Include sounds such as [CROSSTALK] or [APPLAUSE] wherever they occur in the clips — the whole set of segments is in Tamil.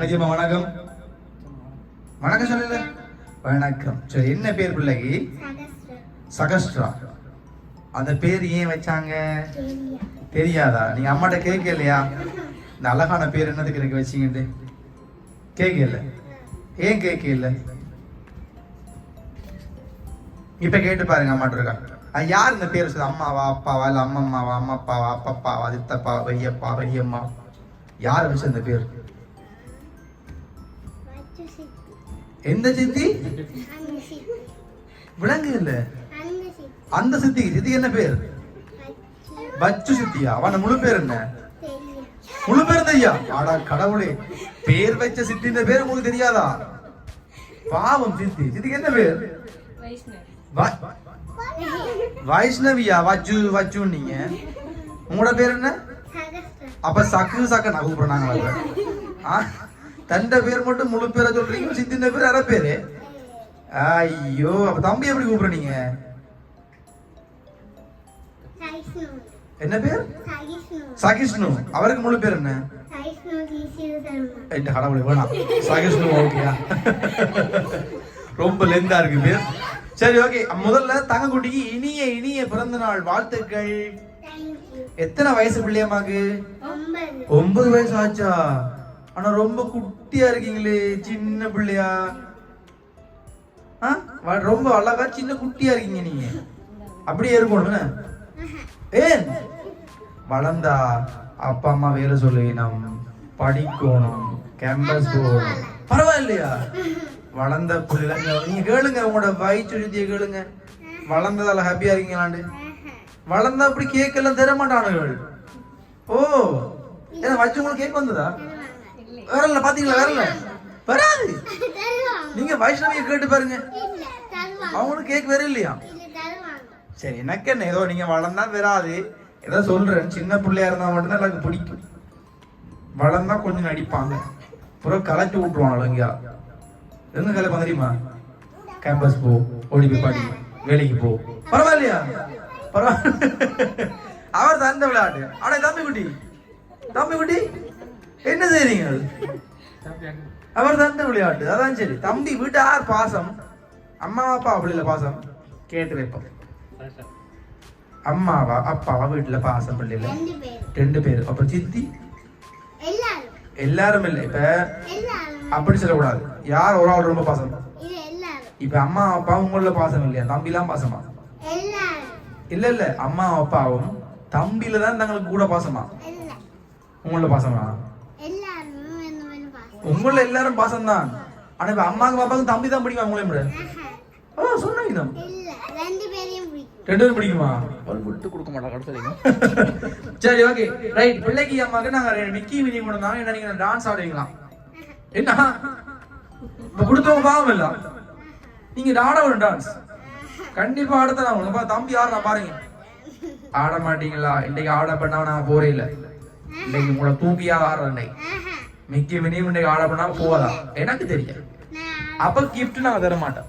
வணக்கம் வணக்கம். சொல்லல. வணக்கம். சரி என்ன பேர் பிள்ளைக்கு? சகஸ்ட்ரா அந்த பேர் ஏன் வச்சாங்க? தெரியாதா? நீங்க அம்மாட்ட கேட்கலையா? இந்த அழகான பேர் என்னதுக்கு எனக்கு வச்சீங்கன்ட்டு. கேட்கல. ஏன் கேட்கல? இப்ப கேட்டு பாருங்க அம்மாட்ட இருக்கா? யார் இந்த பேர் சொல்லுது அம்மாவா அப்பாவா? இல்ல அம்மம்மாவா அம்மா அப்பாவா அப்பப்பாவா சித்தப்பா பெரியப்பா பெரியம்மா யார் வச்ச இந்த பேர்? எந்த சித்தி? விலங்கு இல்ல அந்த சித்திக்கு சித்திக்கு என்ன பேர்? பச்சு சித்தியா? அவன முழு பேர் என்ன? முழு பேர் தெரியா? ஆடா கடவுளே. பேர் வச்ச சித்தின்ற பேர் உங்களுக்கு தெரியாதா? பாவம் சித்தி. சித்திக்கு என்ன பேர்? வ- வைஷ்ணவியா? வஜ்ஜு வஜ்ஜு நீங்க உங்களோட பேர் என்ன? அப்ப சக்கு சக்க. நான் கூப்பிடுறாங்க தண்ட பேர் மட்டும் முழு பேரை சொல்றீங்க. சித்தின பேர் அரை பேரு. ஐயோ அப்ப தம்பி எப்படி கூப்பிடுறீங்க என்ன பேர்? சகிஷ்ணு. அவருக்கு முழு பேர் என்ன? கடவுளை வேணாம். சகிஷ்ணு ஓகேயா ரொம்ப லெந்தா இருக்கு பேர். சரி ஓகே. முதல்ல தங்கக்குட்டிக்கு இனிய இனிய பிறந்த நாள் வாழ்த்துக்கள் எத்தனை வயசு பிள்ளையம்மாக்கு? ஒன்பது வயசு ஆச்சா? ஆனா ரொம்ப குட்டியா இருக்கீங்களே சின்ன பிள்ளையா? ஆ? வ- ரொம்ப அழகா சின்ன குட்டியா இருக்கீங்க நீங்க. அப்படியே இருக்கணும் ஏன்? வளர்ந்தா அப்பா அம்மா வேலை சொல்லணும் படிக்கணும். கேம்பஸ் போகணும். பரவாயில்லையா? வளர்ந்த பிள்ளைங்க நீங்க கேளுங்க உங்களோட வயிற்றுத்திய கேளுங்க. வளர்ந்ததால ஹாப்பியா இருக்கீங்களாண்டு. வளர்ந்தா அப்படி கேக் எல்லாம் தர மாட்டானுகள் ஓ ஏன்னா வச்சு உங்களுக்கு கேக் வந்ததா? வரல பாத்தீங்களா வரல வராது. நீங்க வைஷ்ணவியை கேட்டு பாருங்க. அவங்களுக்கு கேக் வேற இல்லையா? சரி எனக்கு என்ன? ஏதோ நீங்க வளர்ந்தா வராது. ஏதோ சொல்றேன். சின்ன பிள்ளையா இருந்தா மட்டும்தான் எனக்கு பிடிக்கும். வளர்ந்தா கொஞ்சம் நடிப்பாங்க. அப்புறம் கலட்டி விட்டுருவாங்க இங்க எங்க கலைப்பா தெரியுமா? கேம்பஸ் போ ஓடி போய் பாடி வேலைக்கு போ. பரவாயில்லையா? பரவாயில்ல. [LAUGHS] அவர் தந்த விளையாட்டு. ஆனா தம்பி குட்டி தம்பி குட்டி என்ன செய்றீங்க? அவர் தந்த விளையாட்டு. அதான் சரி. தம்பி வீட்டார் பாசம். அம்மா அப்பா அப்படி பாசம். கேட்டு வைப்போம். அம்மாவா அப்பாவா வீட்டுல பாசம் பிள்ளைல ரெண்டு பேர். அப்ப சித்தி? எல்லாரும். இல்ல. இப்ப அப்படி சொல்லக்கூடாது. யார் ஒரு ஆள் ரொம்ப பாசம்? இப்ப அம்மா அப்பா உங்கள பாசம் இல்லையா? தம்பிலாம் பாசமா? இல்ல இல்ல. அம்மா அப்பாவும் தம்பில தான் தங்களுக்கு கூட பாசமா? உங்கள பாசமா? உங்கள எல்லாரும் பாசம் தான் ஆனா இப்ப அம்மாக்கு பாப்பாவுக்கு தம்பி தான் பிடிக்கும் அவங்களே விட ஓ சொன்னீங்க தான் ரெண்டு பேரும் பிடிக்குமா? ஒரு விட்டு கொடுக்க மாட்டா கடைசி [LAUGHS] சரி ஓகே ரைட் பிள்ளைக்கு அம்மாக்கு நாங்க மிக்கி மினி கொண்டு வந்தாங்க என்ன நீங்க டான்ஸ் ஆடுவீங்களா? என்ன? இப்ப கொடுத்தவங்க பாவம் இல்ல. நீங்க ஆட ஒரு டான்ஸ் கண்டிப்பா ஆடத்தான் உங்க தம்பி ஆடுறா பாருங்க. ஆட மாட்டீங்களா? இன்னைக்கு ஆட பண்ணா நான் போறே இல்ல. இன்னைக்கு உங்களை தூக்கியா ஆடுறேன் இன்னைக்கு மிக்கி மினியும் இன்னைக்கு ஆட பண்ணாம போகலாம் எனக்கு தெரியும். அப்ப கிஃப்ட் நான் தர மாட்டேன்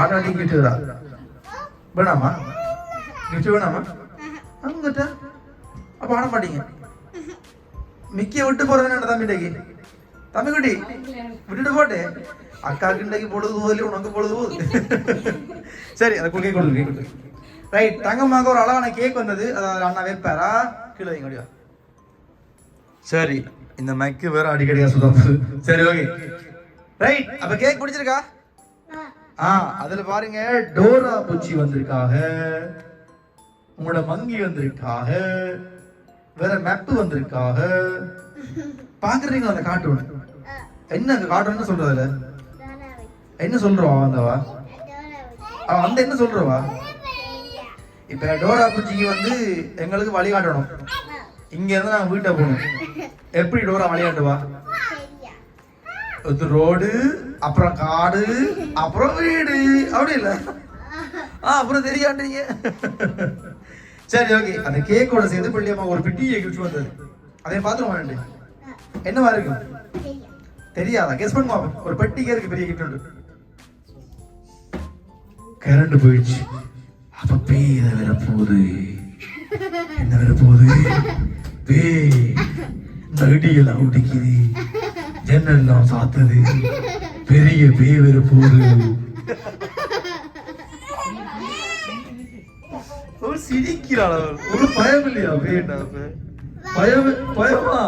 ஆடாடி கிஃப்ட் தான் வேணாமா? கிஃப்ட் வேணாமா? அங்கிட்ட. அப்ப ஆட மாட்டீங்க. மிக்கிய விட்டு போறது என்ன தம்பி இன்னைக்கு தம்பி குட்டி விட்டுட்டு போட்டு. அக்காக்கு இன்றைக்கு பொழுது போதில்லை உனக்கு பொழுது போகுது சரி அதை கேக் கொண்டு ரைட் தங்கமாக ஒரு அழகான கேக் வந்தது. அதாவது அண்ணா வைப்பாரா? கீழே வைங்க சரி. இந்த மைக்கு வேற அடிக்கடியா சுத்தம் சரி ஓகே ரைட் அப்ப கேக் பிடிச்சிருக்கா ஆ. அதுல பாருங்க டோரா பூச்சி வந்திருக்காக. உங்களோட மங்கி வந்திருக்காக. வேற மேப்பு வந்திருக்காக. பாக்குறீங்களா அந்த கார்ட்டூன் என்ன அந்த கார்ட்டூன் சொல்றதுல என்ன சொல்றவா வந்தவா? அவ வந்து என்ன சொல்றவா? இப்ப டோரா பூச்சிக்கு வந்து எங்களுக்கு வழிகாட்டணும் இங்க இருந்து வீட்டை போகணும். எப்படி டோரா வழிகாட்டுவா இது ரோடு அப்புறம் காடு அப்புறம் வீடு. அப்படி இல்ல? ஆ அப்புறம் தெரியாண்டீங்க சரி ஓகே. அந்த கேக்கோட சேர்ந்து பிள்ளையம்மா ஒரு பெட்டியை கிஃப்ட் வந்தது. அதை பார்த்துருவோம் வேண்டு என்னவா இருக்கும்? தெரியாதா? கெஸ் பண்ணுமா ஒரு பெட்டிக்கே இருக்கு பெரிய கிஃப்ட் உண்டு. கரண்ட் போயிடுச்சு. அப்ப பேய் இதை வேற போகுது என்ன வேற போகுது பேய் இந்த இடியெல்லாம் ஒட்டிக்குது ஜன்னல்லாம் சாத்தது. பெரிய பேவர் போது ஒரு சிரிக்கிறாள் ஒரு பயம் இல்லையா அப்ப. பயம் பயமா?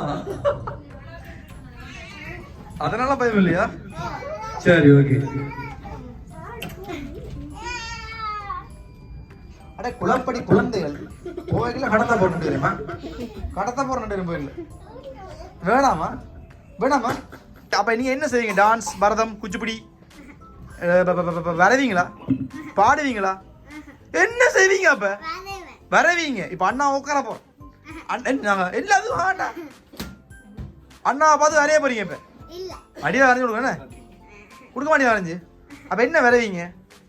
அதனால பயம் இல்லையா சரி ஓகே. அடே குளப்படி குழந்தைகள் கோயில கடத்த போட தெரியுமா கடத்த போற தெரியுமா இல்ல வேணாமா? வேணாமா? அப்ப நீங்க என்ன செய்வீங்க? டான்ஸ் பரதம் குச்சிப்புடி வரைவீங்களா? பாடுவீங்களா? என்ன செய்வீங்க அப்ப? வரைவீங்க. இப்ப அண்ணா உட்கார போறோம் அண்ணன் எல்லாத்துக்கும் ஆண்டா. அண்ணா பார்த்து வரைய போறீங்க இப்ப? அடியா வரைஞ்சு கொடுங்க என்ன? கொடுக்க மாட்டேன் வரைஞ்சு? அப்ப என்ன வரைவீங்க?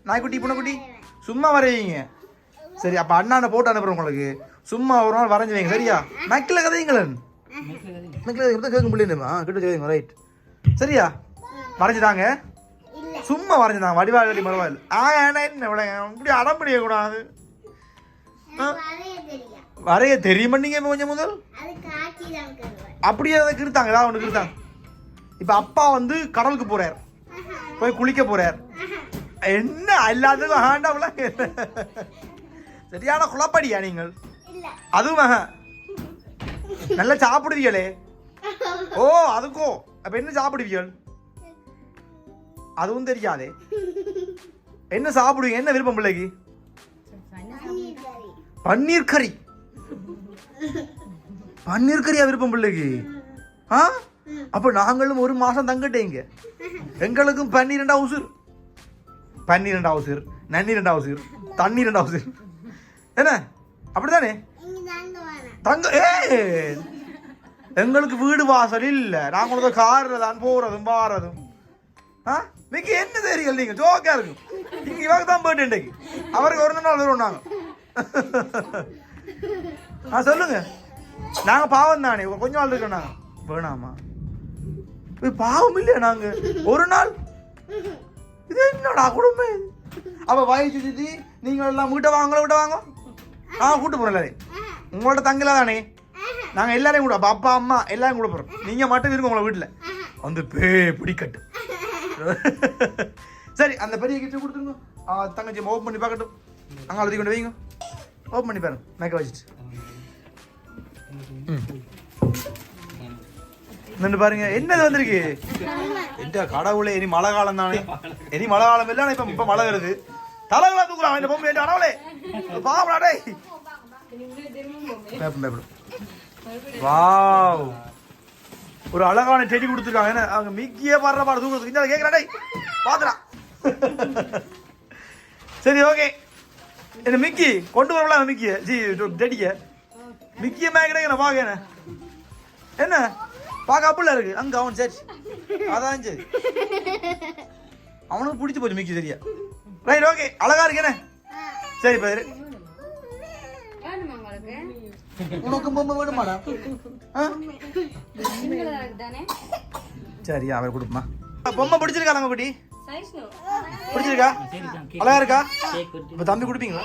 நாய்க்குட்டி பூனைக்குட்டி? சும்மா வரைவீங்க? சரி அப்ப அண்ணான போட்டு அனுப்புறேன் உங்களுக்கு. சும்மா ஒரு நாள் வரைஞ்சு வைங்க சரியா? நக்கில கதைங்களன் நக்கில கதை கேட்க முடியலமா கிட்ட கேட்குங்க ரைட் சரியா? வரைஞ்சுதாங்க சும்மா வரைஞ்சுதாங்க வடிவாளி மறுவாயில் ஆ ஏன்னா என்ன விட இப்படி அடம் பிடிக்க கூடாது வரைய தெரியுமா நீங்க கொஞ்சம் முதல்? அப்படியே அதை கிருத்தாங்க ஏதாவது ஒன்று கிருத்தாங்க இப்போ அப்பா வந்து கடலுக்கு போறார். போய் குளிக்க போறார். என்ன அல்லாதது ஆண்டவள சரியான குழப்படியா நீங்கள்? அதுவும். நல்லா சாப்பிடுவீங்களே? ஓ அதுக்கோ. அப்ப என்ன சாப்பிடுவீங்கள்? அதுவும் தெரியாதே. என்ன சாப்பிடுவீங்க? என்ன விருப்பம் பிள்ளைக்கு? பன்னீர் கறி. பன்னீர் கறியா விருப்பம் பிள்ளைக்கு? ஆ? அப்ப நாங்களும் ஒரு மாசம் தங்கட்டேங்க எங்களுக்கும் பன்னிரெண்டா உசுர். பன்னிரெண்டா உசுர் நன்னிரெண்டா உசுர் தண்ணீரெண்டா உசுர். என்ன? அப்படிதானே? தங்க ஏ! எங்களுக்கு வீடு வாசல் இல்லை. நாங்கள் நாங்களது காரில் தான் போறதும் வாரதும். ஆ? மிக்க என்ன தெரியும் நீங்கள் ஜோக்கா இருக்கும் இங்க இவங்க தான் போயிட்டு இன்றைக்கு. அவருக்கு ஒரு நாள் வருவோம் நாங்கள் ஆ சொல்லுங்க. நாங்கள் பாவம் தானே. கொஞ்ச நாள் இருக்கோம் நாங்கள் வேணாமா? பாவம் இல்லையா நாங்கள் ஒரு நாள்? இது என்னடா குடும்பம் அப்போ வயசு சித்தி நீங்கள் எல்லாம் வீட்டை வாங்க விட்ட வாங்க ஆ கூட்டு போறோம் எல்லாரையும். உங்களோட தங்கல தானே நாங்க எல்லாரையும் கூட அப்ப அம்மா எல்லாரும் கூட போறோம். நீங்க மட்டும் இருக்கோம் உங்களை வீட்டுல. வந்து பே பிடிக்கட்டு. சரி அந்த பெரிய கிட்ட கொடுத்துருங்க. தங்கச்சி ஓப்பன் பண்ணி பார்க்கட்டும். அங்கே அழுத்தி கொண்டு வைங்க. ஓப்பன் பண்ணி பாருங்க. மேக்க வச்சுட்டு. நின்று பாருங்க. என்னது வந்திருக்கு? எந்த கடவுளே இனி மழை காலம் தானே இனி மழை காலம் இல்லை இப்ப இப்ப மழை வருது. தலைகளா தூக்குறான் இந்த பொம்பை கடவுளே பாவடா டேய். பயப்படும் பயப்படும் வாவ். ஒரு அழகான செடி கொடுத்துருக்காங்க. என்ன? அவங்க மிக்கியே பாடுற பாடு தூக்குறது இந்த கேட்குறா டேய். பாத்துடா. சரி ஓகே. என்ன மிக்கி? கொண்டு வரலாம் மிக்கிய? ஜி டெடிக்க மிக்கிய மேய்க்கிறேங்க நான் பார்க்க என்ன? பார்க்க அப்படில இருக்கு. அங்க அவன் சரி. அதான் சரி. அவனுக்கு பிடிச்சி போச்சு மிக்கி சரியா? ரைட் ஓகே அழகா இருக்கு என்ன சரி பேரு. உனக்கு பொம்மை வேணுமாடா? சரி அவர் கொடுப்பா பொம்மை பிடிச்சிருக்கா நம்ம குட்டி? பிடிச்சிருக்கா? அழகா இருக்கா? இப்ப தம்பி கொடுப்பீங்களா?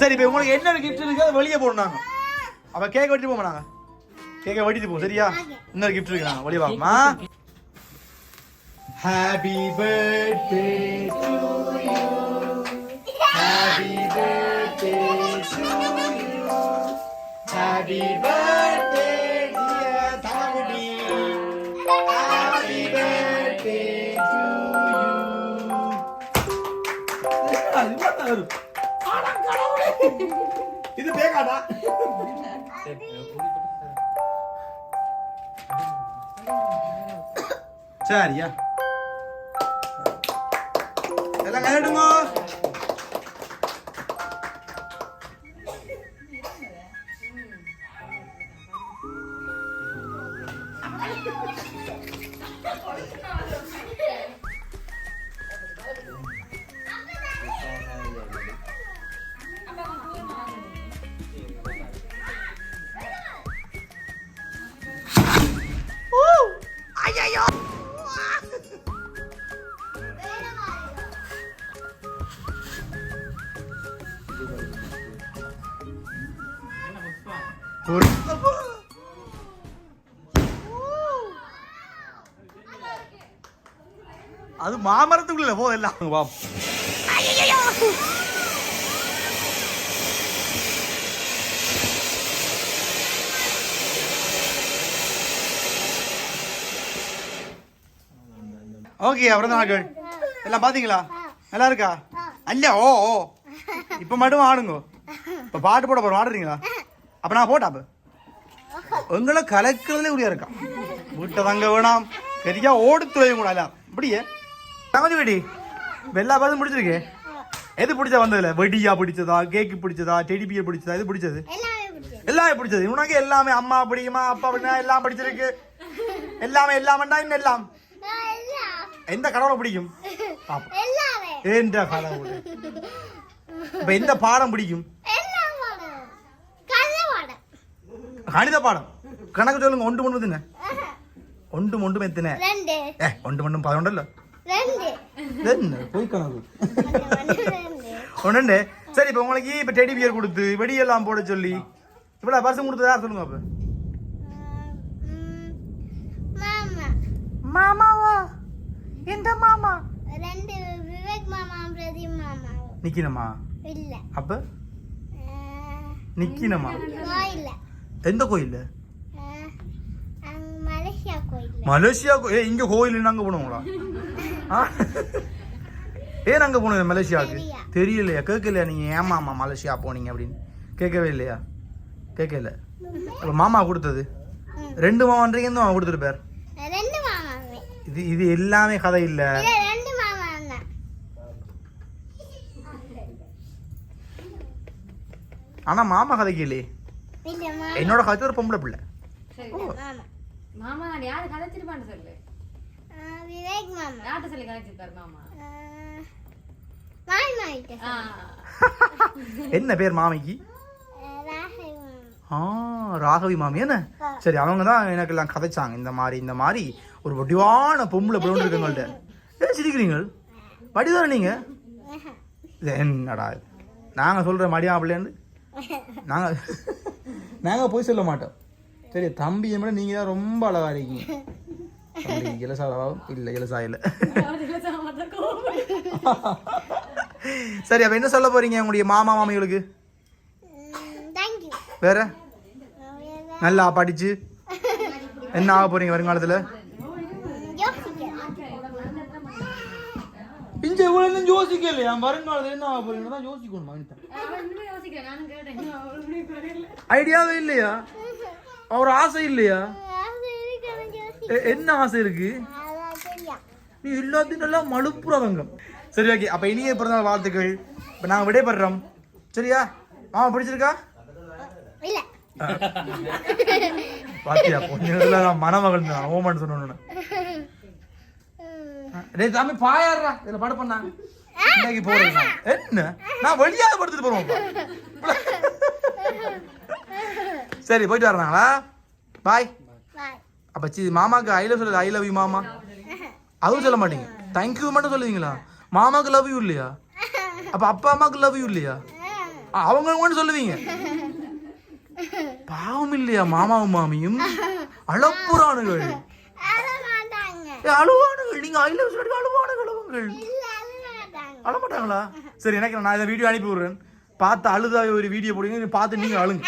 சரி இப்போ உங்களுக்கு என்ன கிஃப்ட் இருக்கு அதை வெளியே போடணும் அவ கேக் வெட்டிட்டு போமா நாங்க? கேக்க வெட்டிட்டு போவோம் சரியா? இன்னொரு கிஃப்ட் இருக்கு நாங்க. வெளியே வாங்கம்மா. Happy birthday to you. Happy birthday to you. Happy birthday, dear Thamudi. Happy birthday to you. ಇದು ಬೇಕಾದ ಸರಿಯಾ எல்லாம் கையெடுங்க ஒரு மாமரத்துக்குள்ள போ எல்லாம் வா. ஓகே அப்புறம் நாட்கள் எல்லாம் பாத்தீங்களா? நல்லா இருக்கா? அல்ல ஓ ஓ. இப்ப மட்டும் ஆடுங்க. இப்ப பாட்டு போட போறோம். ஆடுறீங்களா? அப்ப நான் போட்டா அப்ப. உங்களை கலக்கிறதுல உரியா இருக்கா. வீட்டை தங்க வேணாம். பெரிய ஓடு துவையும் கூட எல்லாம். இப்படியே தங்கச்சி வெடி. வெள்ளா பார்த்து பிடிச்சிருக்கு. எது பிடிச்சா வந்ததுல? வெடியா பிடிச்சதா கேக்கு பிடிச்சதா டெடி பியர் பிடிச்சதா எது பிடிச்சது? எல்லாமே பிடிச்சது. உனக்கு எல்லாமே அம்மா பிடிக்குமா அப்பா பிடிக்குமா எல்லாம் பிடிச்சிருக்கு. எல்லாமே எல்லாமண்டா இன்னும் எல்லாம்? எந்த கடவுளை பிடிக்கும்? எந்த கடவுள் இப்ப எந்த பாடம் பிடிக்கும்? கணித பாடம். கணக்கு சொல்லுங்க ஒன்று ஒன்று தின ஒன்று ஒன்று மெத்தின ஒன்று ஒன்றும் பதினொன்றல்ல? ரெண்டு. போய் கணக்கு [LAUGHS] ஒன்று, சரி இப்போ உங்களுக்கு இப்போ டெடி பியர் கொடுத்து வெடியெல்லாம் போட சொல்லி இவ்வளோ பரிசு கொடுத்தது யார் சொல்லுங்க அப்போ? மாமாவா? எந்த மாமா? ரெண்டு விவேக் மாமா பிரதீப் மாமா. நிக்கினமா? இல்ல. அப்போ? நிக்கினமா? கோயில்ல. எந்த கோயில் மலேசியா கோயில்ல. மலேசியா கோ- ஏ இங்க கோயில் அங்க போனோங்களா? ஏன் அங்க போனீங்க மலேசியாவுக்கு. தெரியா. தெரியலையா? கேட்கலையா? நீங்க ஏமாமா மலேசியா போனீங்க அப்படின்னு? கேட்கவே இல்லையா? கேட்கல. அப்ப மாமா கொடுத்தது. ரெண்டு மாமான்றீங்க மாமா கொடுத்துட்டு பேர் இது இது எல்லாமே கதை இல்ல. இல்ல ரெண்டு மாமா தான் ஆனா மாமா கதைக்கு இல்லையே இல்ல மாமா. என்னோட கதை ஒரு பொம்பளை பிள்ளை. மாமா. மாமா யாரு கதைச்சிருப்பான்னு சொல்லு. விவேக் மாமா. யார்கிட்ட சொல்லி மாமா. என்ன பேர் மாமிக்கு ஆ ராகவி மாமி. என்ன? சரி அவங்க தான் எனக்கு எல்லாம் கதைச்சாங்க. இந்த மாதிரி இந்த மாதிரி ஒரு வடிவான பொம்பளை பிள்ளை இருக்கு எங்கள்கிட்ட ஏன் சிரிக்கிறீங்க வடிதானே நீங்க? இது என்னடா இது? நாங்க சொல்ற மடியா பிள்ளைன்னு நாங்க நாங்க போய் சொல்ல மாட்டோம். சரி தம்பியை விட நீங்க தான் ரொம்ப அழகா இருக்கீங்க. தம்பி இலசாவா இல்ல இலசா இல்ல. சரி அப்ப என்ன சொல்ல போறீங்க உங்களுடைய மாமா மாமிகளுக்கு? வேற? நல்லா படிச்சு? என்ன ஆக போறீங்க வருங்காலத்துல? இங்க இவ்வளவு யோசிக்கலையா? வருங்காலத்துல என்ன ஆக போறீங்க தான் யோசிக்கணுமா. ஐடியாவே இல்லையா? ஒரு ஆசை இல்லையா? என்ன ஆசை இருக்கு? நீ எல்லாத்தையும் நல்லா மலுப்புறவங்க சரி ஓகே அப்ப இனிய பிறந்தநாள் வாழ்த்துக்கள். இப்ப நாங்க விடைபெறோம் சரியா? மாமா பிடிச்சிருக்கா? பாத்தியா பொண்ணுல நான் மணமகள் தான் ஓமன் சொன்னோன்னு. டேய் சாமி பாயாடுறா. இதுல பட பண்ணாங்க இன்னைக்கு போறேன். என்ன? நான் வெளியாக படுத்துட்டு போறோம் சரி போயிட்டு வர்றாங்களா பாய் அப்ப சி மாமாக்கு ஐ லவ் சொல்லுது ஐ லவ் யூ மாமா? அதுவும் சொல்ல மாட்டீங்க. தேங்க்யூ மட்டும் சொல்லுவீங்களா? மாமாக்கு லவ் யூ இல்லையா? அப்ப அப்பா அம்மாக்கு லவ் யூ இல்லையா? ஆ, அவங்க மட்டும் சொல்லுவீங்க. பாவம் இல்லையா மாமாவும் மாமியும்? அளப்புறானுகள் அழ அழுவானுகள். நீங்க ஐ லவ் சொல்லி அழுவானுகள் அவங்கள். அழமாட்டாங்களா? சரி எனக்கு நான் இதை வீடியோ அனுப்பி விடுறேன். பார்த்து அழுதா ஒரு வீடியோ போடுங்க பார்த்து நீங்க அழுங்க.